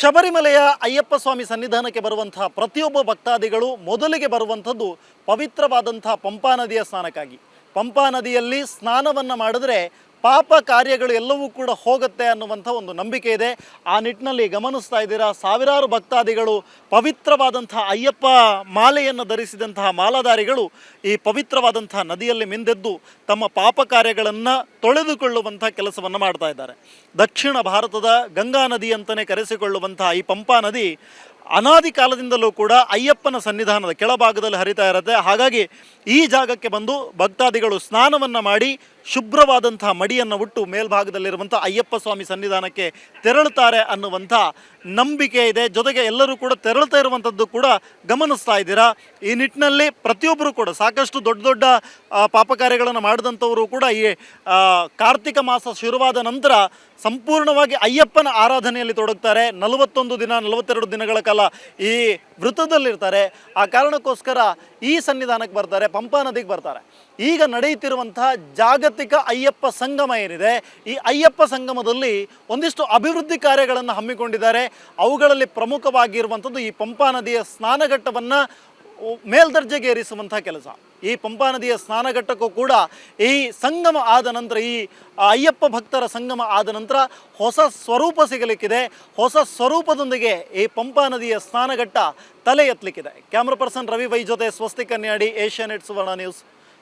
ಶಬರಿಮಲೆಯ ಅಯ್ಯಪ್ಪ ಸ್ವಾಮಿ ಸನ್ನಿಧಾನಕ್ಕೆ ಬರುವಂತಹ ಪ್ರತಿಯೊಬ್ಬ ಭಕ್ತಾದಿಗಳು ಮೊದಲಿಗೆ ಬರುವಂಥದ್ದು ಪವಿತ್ರವಾದಂಥ ಪಂಪಾ ನದಿಯ ಸ್ನಾನಕ್ಕಾಗಿ. ಪಂಪಾ ನದಿಯಲ್ಲಿ ಸ್ನಾನವನ್ನು ಮಾಡಿದ್ರೆ ಪಾಪ ಕಾರ್ಯಗಳು ಎಲ್ಲವೂ ಕೂಡ ಹೋಗುತ್ತೆ ಅನ್ನುವಂಥ ಒಂದು ನಂಬಿಕೆ ಇದೆ. ಆ ನಿಟ್ಟಿನಲ್ಲಿ ಗಮನಿಸ್ತಾ ಇದ್ದೀರಾ? ಸಾವಿರಾರು ಭಕ್ತಾದಿಗಳು ಪವಿತ್ರವಾದಂಥ ಅಯ್ಯಪ್ಪ ಮಾಲೆಯನ್ನು ಧರಿಸಿದಂತಹ ಮಾಲಾಧಾರಿಗಳು ಈ ಪವಿತ್ರವಾದಂಥ ನದಿಯಲ್ಲಿ ಮಿಂದೆದ್ದು ತಮ್ಮ ಪಾಪ ಕಾರ್ಯಗಳನ್ನು ತೊಳೆದುಕೊಳ್ಳುವಂಥ ಕೆಲಸವನ್ನು ಮಾಡ್ತಾ ಇದ್ದಾರೆ. ದಕ್ಷಿಣ ಭಾರತದ ಗಂಗಾ ನದಿ ಅಂತಲೇ ಕರೆಸಿಕೊಳ್ಳುವಂತಹ ಈ ಪಂಪಾ ನದಿ ಅನಾದಿ ಕಾಲದಿಂದಲೂ ಕೂಡ ಅಯ್ಯಪ್ಪನ ಸನ್ನಿಧಾನದ ಕೆಳಭಾಗದಲ್ಲಿ ಹರಿತಾ ಇರುತ್ತೆ. ಹಾಗಾಗಿ ಈ ಜಾಗಕ್ಕೆ ಬಂದು ಭಕ್ತಾದಿಗಳು ಸ್ನಾನವನ್ನು ಮಾಡಿ ಶುಭ್ರವಾದಂತಹ ಮಡಿಯನ್ನು ಉಟ್ಟು ಮೇಲ್ಭಾಗದಲ್ಲಿರುವಂಥ ಅಯ್ಯಪ್ಪ ಸ್ವಾಮಿ ಸನ್ನಿಧಾನಕ್ಕೆ ತೆರಳುತ್ತಾರೆ ಅನ್ನುವಂಥ ನಂಬಿಕೆ ಇದೆ. ಜೊತೆಗೆ ಎಲ್ಲರೂ ಕೂಡ ತೆರಳುತ್ತಾ ಇರುವಂಥದ್ದು ಕೂಡ ಗಮನಿಸ್ತಾ ಇದ್ದೀರಾ. ಈ ನಿಟ್ಟಿನಲ್ಲಿ ಪ್ರತಿಯೊಬ್ಬರು ಕೂಡ ಸಾಕಷ್ಟು ದೊಡ್ಡ ದೊಡ್ಡ ಪಾಪ ಕಾರ್ಯಗಳನ್ನು ಮಾಡಿದಂಥವರು ಕೂಡ ಈ ಕಾರ್ತಿಕ ಮಾಸ ಶುರುವಾದ ನಂತರ ಸಂಪೂರ್ಣವಾಗಿ ಅಯ್ಯಪ್ಪನ ಆರಾಧನೆಯಲ್ಲಿ ತೊಡಗ್ತಾರೆ. ನಲವತ್ತೊಂದು ದಿನ, ನಲವತ್ತೆರಡು ದಿನಗಳ ಕಾಲ ಈ ವೃತ್ತದಲ್ಲಿರ್ತಾರೆ. ಆ ಕಾರಣಕ್ಕೋಸ್ಕರ ಈ ಸನ್ನಿಧಾನಕ್ಕೆ ಬರ್ತಾರೆ, ಪಂಪಾ ನದಿಗೆ ಬರ್ತಾರೆ. ಈಗ ನಡೆಯುತ್ತಿರುವಂತಹ ಜಾಗತಿಕ ಅಯ್ಯಪ್ಪ ಸಂಗಮ ಏನಿದೆ, ಈ ಅಯ್ಯಪ್ಪ ಸಂಗಮದಲ್ಲಿ ಒಂದಿಷ್ಟು ಅಭಿವೃದ್ಧಿ ಕಾರ್ಯಗಳನ್ನು ಹಮ್ಮಿಕೊಂಡಿದ್ದಾರೆ. ಅವುಗಳಲ್ಲಿ ಪ್ರಮುಖವಾಗಿರುವಂಥದ್ದು ಈ ಪಂಪಾ ನದಿಯ ಸ್ನಾನಘಟ್ಟವನ್ನು ಮೇಲ್ದರ್ಜೆಗೆ ಏರಿಸುವಂಥ ಕೆಲಸ. ಈ ಪಂಪಾ ನದಿಯ ಸ್ನಾನಘಟ್ಟಕ್ಕೂ ಕೂಡ ಈ ಸಂಗಮ ಆದ ನಂತರ, ಈ ಅಯ್ಯಪ್ಪ ಭಕ್ತರ ಸಂಗಮ ಆದ ನಂತರ ಹೊಸ ಸ್ವರೂಪ ಸಿಗಲಿಕ್ಕಿದೆ. ಹೊಸ ಸ್ವರೂಪದೊಂದಿಗೆ ಈ ಪಂಪಾ ನದಿಯ ಸ್ನಾನಘಟ್ಟ ತಲೆ ಎತ್ತಲಿಕ್ಕಿದೆ. ಕ್ಯಾಮ್ರಾ ಪರ್ಸನ್ ರವಿ ವೈ ಜೊತೆ ಸ್ವಸ್ತಿ ಕನ್ಯಾಡಿ ಏಷ್ಯಾನೆಟ್ ಸುವರ್ಣ ನ್ಯೂಸ್